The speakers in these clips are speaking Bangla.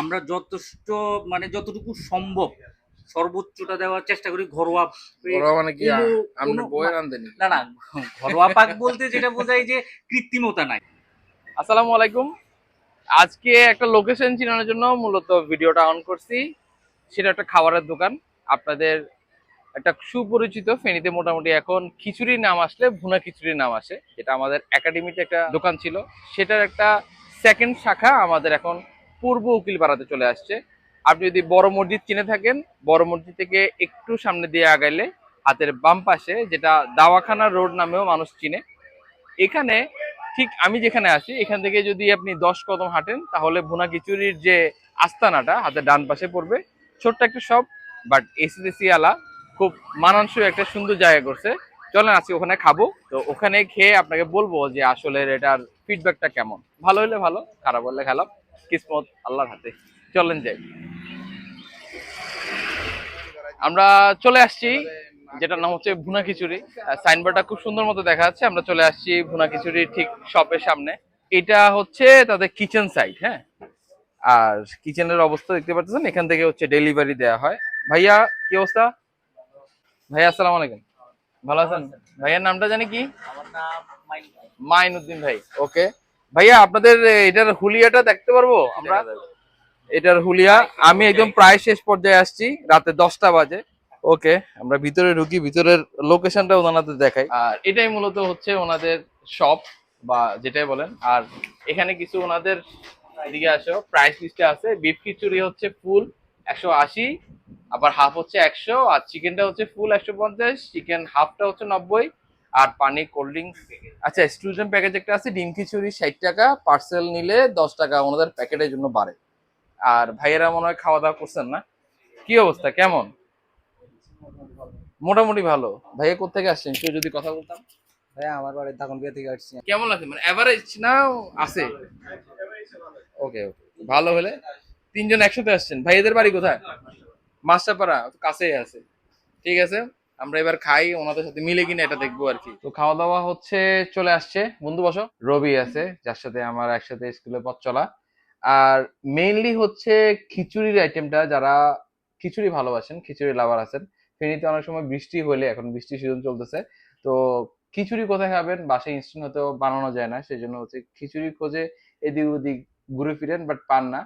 আমরা যথেষ্ট মানে যতটুকু সম্ভব সর্বোচ্চটা দেওয়ার চেষ্টা করি ঘরোয়া মানে কি বইয়ের আনতেনি না না ঘরোয়া পাক বলতে যেটা বোঝায় যে কৃত্রিমতা নাই। আসসালামু আলাইকুম। আজকে একটা লোকেশন চিনানোর জন্য মূলত ভিডিওটা অন করছি। সেটা একটা খাবারের দোকান। আপনাদের একটা সুপরিচিত ফেনীতে মোটামুটি এখন খিচুড়ির নাম আসলে ভুনা খিচুড়ির নাম আসে যেটা আমাদের একাডেমিতে একটা দোকান ছিল। সেটার একটা সেকেন্ড শাখা আমাদের এখন পূর্ব উকিল পাড়াতে চলে আসছে। আপনি যদি বড় মসজিদ চিনে থাকেন, বড় মসজিদ থেকে একটু সামনে দিয়ে আগাইলে হাতের বাম পাশে যেটা দাওয়াখানা রোড নামেও মানুষ চিনে। এখানে ঠিক আমি যেখানে আছি, এখান থেকে যদি আপনি দশ কদম হাঁটেন, তাহলে ভুনা খিচুড়ির যে আস্তানাটা হাতের ডান পাশে পড়বে। ছোট্ট একটা শপ বাট এসি দেসি আলা, খুব মানানসই একটা সুন্দর জায়গা করছে। চলেন আজকে ওখানে খাব। তো ওখানে খেয়ে আপনাকে বলব যে আসলে এটার ফিডব্যাকটা কেমন। ভালো হলে ভালো, খারাপ হলে খারাপ। কিসমত আল্লাহর হাতে। চলেন যাই। আমরা চলে আসছি যেটার নাম হচ্ছে ভুনা খিচুড়ি। সাইনবোর্ডটা খুব সুন্দর মতো দেখা যাচ্ছে। আমরা চলে আসছি ভুনা খিচুড়ি ঠিক শপের সামনে। এটা হচ্ছে তাদের কিচেন সাইড হ্যাঁ? আর কিচেনের অবস্থা দেখতে পাচ্ছেন এখান থেকে হচ্ছে ডেলিভারি দেওয়া হয়। ভাইয়া কি অবস্থা? ভাইয়া আসসালামু আলাইকুম। ভালো আছেন? ভাইয়ার নামটা জানি কি? মাইনুদ্দিন। ভাই ওকে ভাইয়া আপনাদের এটার হুলিয়াটা দেখতে পারব আমরা? এটার হুলিয়া আমি একদম প্রায় শেষ পর্যায়ে আসছি রাতে দশটা বাজে। ওকে আমরা ভিতরে ঢুকি ভিতরের লোকেশনটা ওনাদের দেখাই। আর এটাই মূলত হচ্ছে ওনাদের শপ বা যেটাই বলেন। আর এখানে কিছু ওনাদের এদিকে আসো প্রাইস লিস্টে আছে। বিফ খিচুড়ি হচ্ছে ফুল একশো আশি আবার হাফ হচ্ছে একশো আর চিকেনটা হচ্ছে ফুল একশো পঞ্চাশ চিকেন হাফটা হচ্ছে নব্বই আর পানি কোল্ড ড্রিঙ্কস আচ্ছা স্টুডেন্ট প্যাকেজ একটা আছে ডিম খিচুড়ি ষাট টাকা পার্সেল নিলে দশ টাকা ওনাদের প্যাকেটের জন্য বাড়ে। আর ভাইয়েরা মনে হয় খাওয়া দাওয়া করছেন না? কি অবস্থা কেমন? মোটামুটি ভালো। ভাইয়া কোথেকে আসছেন? একটু যদি কথা বলতাম। ভাই আমার বাড়ি তখন বিয়ে থেকে আসছি। কেমন লাগছে মানে এভারেজ না আছে? ওকে ওকে। ভালো হলে তিনজন একসাথে আসছেন। ভাইয়াদের বাড়ি কোথায়? মাস্টারপাড়া কাছেই আছে। ঠিক আছে? আমরা এবার খাই, ওনাদের সাথে মিলে কিনা এটা দেখব আর কি। তো খাওয়া দাওয়া হচ্ছে, চলে আসছে। বন্ধু, বসো। রবি আছে, যার সাথে আমার একসাথে স্কুলে পথ চলা। আর মেইনলি হচ্ছে খিচুড়ির আইটেমটা যারা খিচুড়ি ভালোবাসেন, খিচুড়ি লাভার আছেন, ফেনীতে অনেক সময় বৃষ্টি হলে, এখন বৃষ্টি সিজন চলতেছে। তো খিচুড়ি কোথায় খাবেন? বাসায় ইনস্ট্যান্ট হয়তো বানানো যায় না সেই জন্য হচ্ছে খিচুড়ি খোঁজে এদিক ওদিক ঘুরে ফিরেন বাট পান না।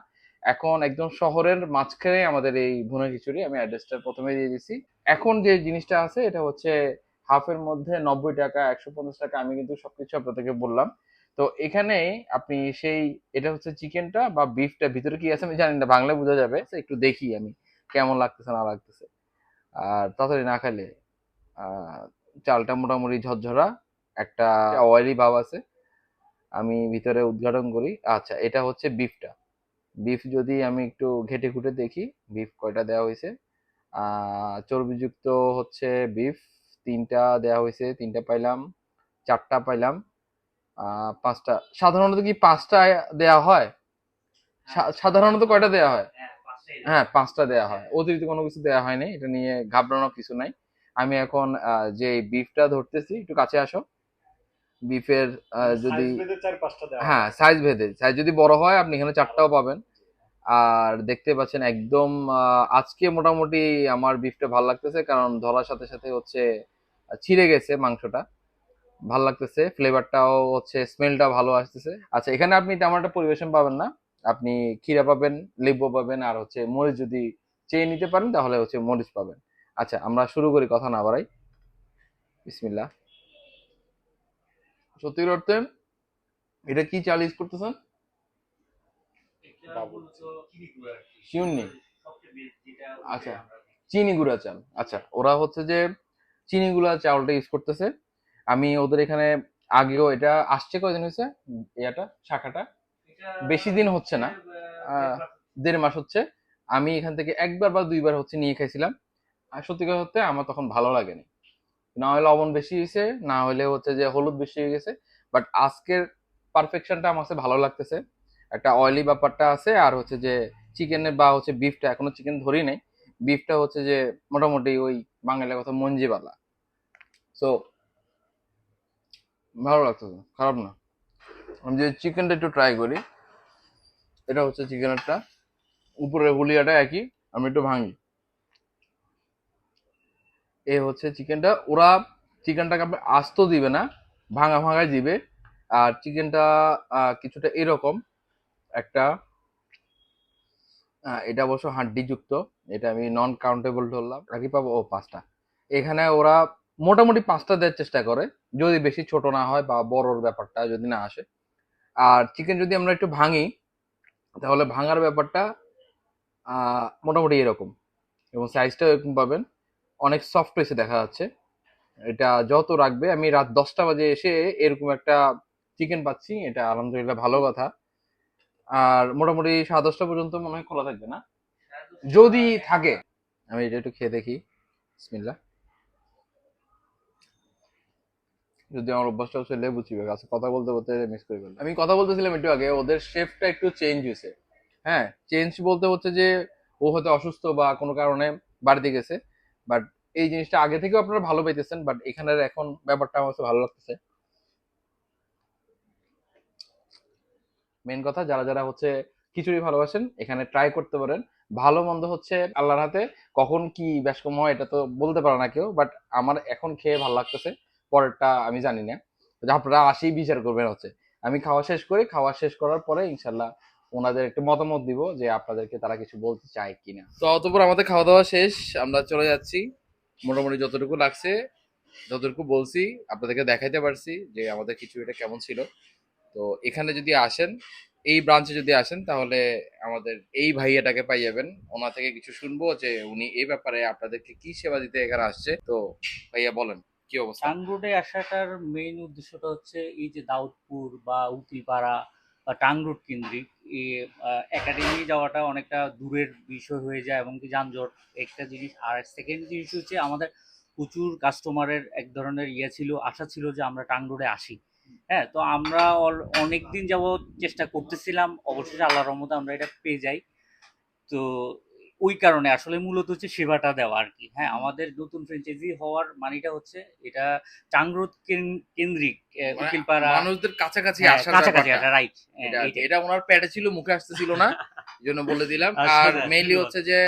এখন একদম শহরের মাঝখানে আমাদের এই ভুনা খিচুড়ি আমি অ্যাড্রেসটা প্রথমে দিয়ে দিছি। এখন যে জিনিসটা আছে এটা হচ্ছে হাফের মধ্যে নব্বই টাকা একশো পঞ্চাশ টাকা আমি কিন্তু সবকিছু আপনাদেরকে বললাম। তো এখানে আপনি সেই এটা হচ্ছে চিকেনটা বা বিফটা ভিতরে কি আছে আমি জানি না বাংলায় বোঝা যাবে। তো একটু দেখি আমি কেমন লাগতেছে না লাগতেছে। আর তাড়াতাড়ি না খাইলে আহ, চালটা মোটামুটি ঝরঝরা একটা অয়েলি ভাব আছে। আমি ভিতরে উদ্ঘাটন করি। আচ্ছা এটা হচ্ছে বিফটা বিফ যদি আমি একটু ঘেটে ঘুটে দেখি বিফ কয়টা দেওয়া হয়েছে? চর্বিযুক্ত হচ্ছে বিফ তিনটা দেওয়া হয়েছে তিনটা পাইলাম চারটা পাইলাম পাঁচটা সাধারণত কি পাঁচটা দেওয়া হয়? সা- সাধারণত কয়টা দেওয়া হয়? হ্যাঁ পাঁচটা দেওয়া হয়। অতিরিক্ত কোনো কিছু দেওয়া হয়নি এটা নিয়ে ঘাবড়ানোর কিছু নাই। আমি এখন যে বিফটা ধরতেছি একটু কাছে আসো। বিফের যদি হ্যাঁ। সাইজ ভেদে। সাইজ যদি বড় হয় আপনি এখানে চারটাও পাবেন। আর দেখতে পাচ্ছেন একদম আজকে মোটামুটি আমার বিফটা ভালো লাগতেছে কারণ ধরার সাথে সাথে হচ্ছে ছিঁড়ে গেছে মাংসটা। ভালো লাগতেছে ফ্লেভারটাও হচ্ছে স্মেলটা ভালো আসতেছে। আচ্ছা এখানে আপনি তেমন একটা পরিবেশন পাবেন না। আপনি ক্ষীরা পাবেন লেবু পাবেন আর হচ্ছে মরিচ যদি চেয়ে নিতে পারেন তাহলে হচ্ছে মরিচ পাবেন। আচ্ছা আমরা শুরু করি কথা না বাড়াই। বিসমিল্লা সত্যি অর্থে এটা কি চাল ইউজ করতেছেন? শিউন আচ্ছা চিনি গুঁড়া চাল। আচ্ছা ওরা হচ্ছে যে চিনি গুঁড়া চাউলটা ইউজ করতেছে। আমি ওদের এখানে আগেও এটা আসছে কয়দিন হয়েছে? ইয়াটা, শাখাটা? বেশি দিন হচ্ছে না। দেড় মাস হচ্ছে। আমি এখান থেকে একবার বা দুইবার হচ্ছে নিয়ে খাইছিলাম। আর সত্যি কথা হচ্ছে আমার তখন ভালো লাগেনি। না হলে লবণ বেশি হয়েছে, না হলে হচ্ছে যে হলুদ বেশি হয়ে গেছে বাট আজকের পারফেকশনটা আমার কাছে ভালো লাগতেছে। একটা অয়েলি ব্যাপারটা আছে, আর হচ্ছে যে চিকেনের বা হচ্ছে বিফটা এখনও চিকেন ধরি নাই। বিফটা হচ্ছে যে মোটামুটি ওই বাঙালির কথা মঞ্জিবালা সো ভালো লাগতেছে, খারাপ না। আমি যে চিকেনটা একটু ট্রাই করি, এটা হচ্ছে চিকেনেরটা উপরে হুলিয়াটা একই, আমি একটু ভাঙি। এ হচ্ছে চিকেনটা। ওরা চিকেনটাকে আপনি আস্ত দিবে না, ভাঙা ভাঙায় দিবে। আর চিকেনটা কিছুটা এরকম। একটা এটা অবশ্য হাড্ডি যুক্ত এটা আমি নন কাউন্টেবল ধরলাম। রাখি পাবো ও পাঁচটা। এখানে ওরা মোটামুটি পাঁচটা দেওয়ার চেষ্টা করে। যদি বেশি ছোট না হয় বা বড়র ব্যাপারটা যদি না আসে। আর চিকেন যদি আমরা একটু ভাঙি, তাহলে ভাঙার ব্যাপারটা মোটামুটি এরকম। এবং সাইজটাও এরকম পাবেন। অনেক সফট হয়েছে দেখা যাচ্ছে। এটা যত রাখবে, আমি রাত দশটা বাজে এসে এরকম একটা চিকেন পাচ্ছি, এটা আলহামদুলিল্লাহ ভালো কথা। আর মোটামুটি সাড়ে দশটা পর্যন্ত মনে হয় খোলা থাকবে না? যদি থাকে, আমি এটা একটু খেয়ে দেখি। বিসমিল্লাহ। যদি আমার অভ্যাসটা হচ্ছে লেবু চিবে গাছে কথা বলতে বলতে মিস করে ফেললাম। আমি কথা বলতেছিলাম একটু আগে, ওদের শেফটা একটু চেঞ্জ হয়েছে। হ্যাঁ চেঞ্জ বলতে হচ্ছে যে, ও হয়তো অসুস্থ বা কোনো কারণে বাড়িতে গেছে। বাট এই জিনিসটা আগে থেকেও আপনারা ভালো পাইতেছেন বাট এখানের এখন ব্যাপারটা আমার ভালো লাগতেছে। মেন কথা, যারা যারা হচ্ছে খিচুড়ি ভালোবাসেন, এখানে ট্রাই করতে পারেন। ভালো মন্দ হচ্ছে আল্লাহর হাতে, কখন কি ব্যাসকম হয় এটা তো বলতে পারে না কেউ বাট আমার এখন খেয়ে ভালো লাগতেছে, পরেরটা আমি জানি না। আপনারা আসেই বিচার করবেন হচ্ছে। আমি খাওয়া শেষ করি, খাওয়া শেষ করার পরে ইনশাল্লাহ ওনাদের একটু মতামত দিব যে আপনাদেরকে তারা কিছু বলতে চায় কিনা। তো অতপর আমাদের খাওয়া দাওয়া শেষ আমরা চলে যাচ্ছি। মোটামুটি যতটুকু লাগছে যতটুকু বলছি আপনাদেরকে দেখাইতে পারছি যে আমাদের কিছু এটা কেমন ছিল। তো এখানে যদি আসেন এই ব্রাঞ্চে যদি আসেন তাহলে আমাদের এই ভাইয়াটাকে পাই যাবেন। ওনা থেকে কিছু শুনব যে উনি এই ব্যাপারে আপনাদেরকে কি সেবা দিতে এখানে আসছে। তো ভাইয়া বলেন কি অবস্থা? রোডে আসাটার মেইন উদ্দেশ্যটা হচ্ছে এই যে দাউদপুর বা উকিলপাড়া বা টাং রোড কেন্দ্রিক একাডেমি যাওয়াটা অনেকটা দূরের বিষয় হয়ে যায় এবং কি যানজট একটা জিনিস। আর সেকেন্ড জিনিস হচ্ছে আমাদের প্রচুর কাস্টমারের এক ধরনের ইয়ে ছিল, আশা ছিল যে আমরা টাং রোডে আসি। হ্যাঁ তো আমরা অনেক দিন যাবৎ চেষ্টা করতেছিলাম, অবশেষে আল্লাহর রহমতে আমরা এটা পেয়ে যাই। তো ওই কারণে আসলে মূলত হচ্ছে সেবাটা দেওয়া আর কি হ্যাঁ আমাদের নতুন ফ্র্যাঞ্চাইজি হওয়ার মানিটা হচ্ছে এটা চাংরোদ কেন- কেন্দ্রিক মানে উকিলপাড়া মানুষদের কাছাকাছি হ্যাঁ, আসার কাছাকাছি ব্যাপারটা। রাইট এটা ওনার প্যাডে ছিল মুখে আসতেছিল না এই জন্য বলে দিলাম। আর হ্যাঁ, মেইনলি হচ্ছে যে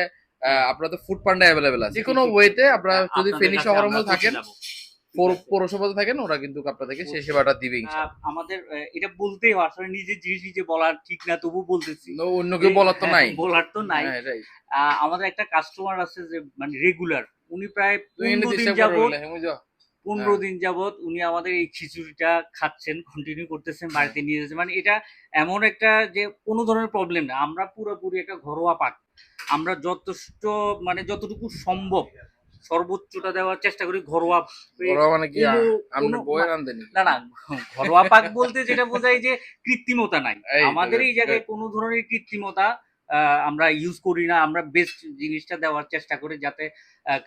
তো ফুড পান্ডা অ্যাভেলেবেল আছে। যে কোনো। ওয়েতে আপনারা যদি আপনাদের ফেনী শহরের মধ্যে থাকেন পৌরসভাতে থাকেন ওরা কিন্তু আপনাদেরকে সেই সেবাটা দিবে আমাদের এটা বলতেই হয়, আসলে নিজের জিনিস নিজে বলার ঠিক না তবু বলতেছি। অন্য কেউ বলার তো হ্যাঁ, নাই। বলার তো নাই। হ্যাঁ, আমাদের একটা কাস্টমার আছে যে মানে রেগুলার উনি প্রায় পনেরো দিন যাবত করবি না, হেমু যা। পনেরো হ্যাঁ। দিন যাবত উনি আমাদের এই খিচুড়িটা খাচ্ছেন কন্টিনিউ করতেছেন বাড়িতে নিয়ে যাচ্ছেন মানে এটা এমন একটা যে কোনো ধরনের প্রবলেম না। আমরা পুরোপুরি একটা ঘরোয়া পাক আমরা যথেষ্ট মানে যতটুকু সম্ভব সর্বোচ্চটা দেওয়ার চেষ্টা করি ঘরোয়া মানে কি আমরা কোনো- বইয়ের আনতেনি না না ঘরোয়া পাক বলতে যেটা বোঝায় যে কৃত্রিমতা নাই। আমাদের এই জায়গায় কোনো ধরনের কৃত্রিমতা আমরা ইউজ করি না আমরা বেস্ট জিনিসটা দেওয়ার চেষ্টা করি যাতে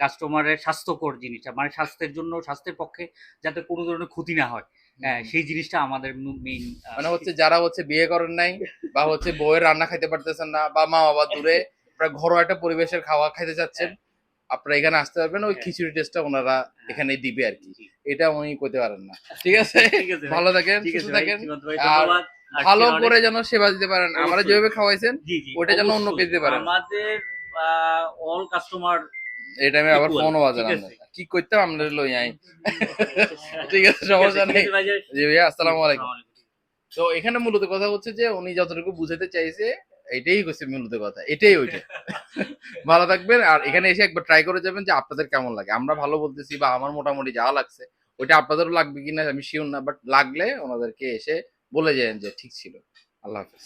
কাস্টমারের স্বাস্থ্যকর জিনিসটা মানে স্বাস্থ্যের জন্য স্বাস্থ্যের পক্ষে যাতে কোনো ধরনের ক্ষতি না হয়। হ্যাঁ, সেই জিনিসটা আমাদের মেইন মানে হচ্ছে যারা হচ্ছে বিয়ে করেন নাই বা হচ্ছে বউয়ের রান্না খাইতে পারতেছেন না বা মা বাবা দূরে ঘরোয়া একটা পরিবেশের খাওয়া খাইতে চাচ্ছেন আপনারা এখানে আসতে পারবেন ওই হ্যাঁ। খিচুড়ি টেস্টটা ওনারা এখানে দিবে আর কি। এটা উনি করতে পারেন না। ঠিক আছে। ঠিক আছে ভালো থাকেন সুস্থ থাকেন। আর ভালো করে যেন সেবা দিতে পারেন। আমরা যেভাবে খাওয়াইছেন ওটা যেন অন্য দিতে পারেন। আমাদের অল কাস্টমার এই টাইমে আবার ফোনও বাজে না। কি করতে আমরা লই আই। ঠিক আছে সমস্যা নেই। জি ভাইয়া আসসালামু আলাইকুম। তো এখানে মূলত কথা হচ্ছে যে উনি যতটুকু বুঝাতে চাইছে এটাই হচ্ছে মূলত কথা এটাই ওইটা। ভালো থাকবেন আর এখানে এসে একবার ট্রাই করে যাবেন যে আপনাদের কেমন লাগে। আমরা ভালো বলতেছি বা আমার মোটামুটি যা লাগছে ওইটা আপনাদেরও লাগবে কিনা আমি শিওর না বাট লাগলে ওনাদেরকে এসে বলে যায় যে ঠিক ছিল। আল্লাহ হাফেজ।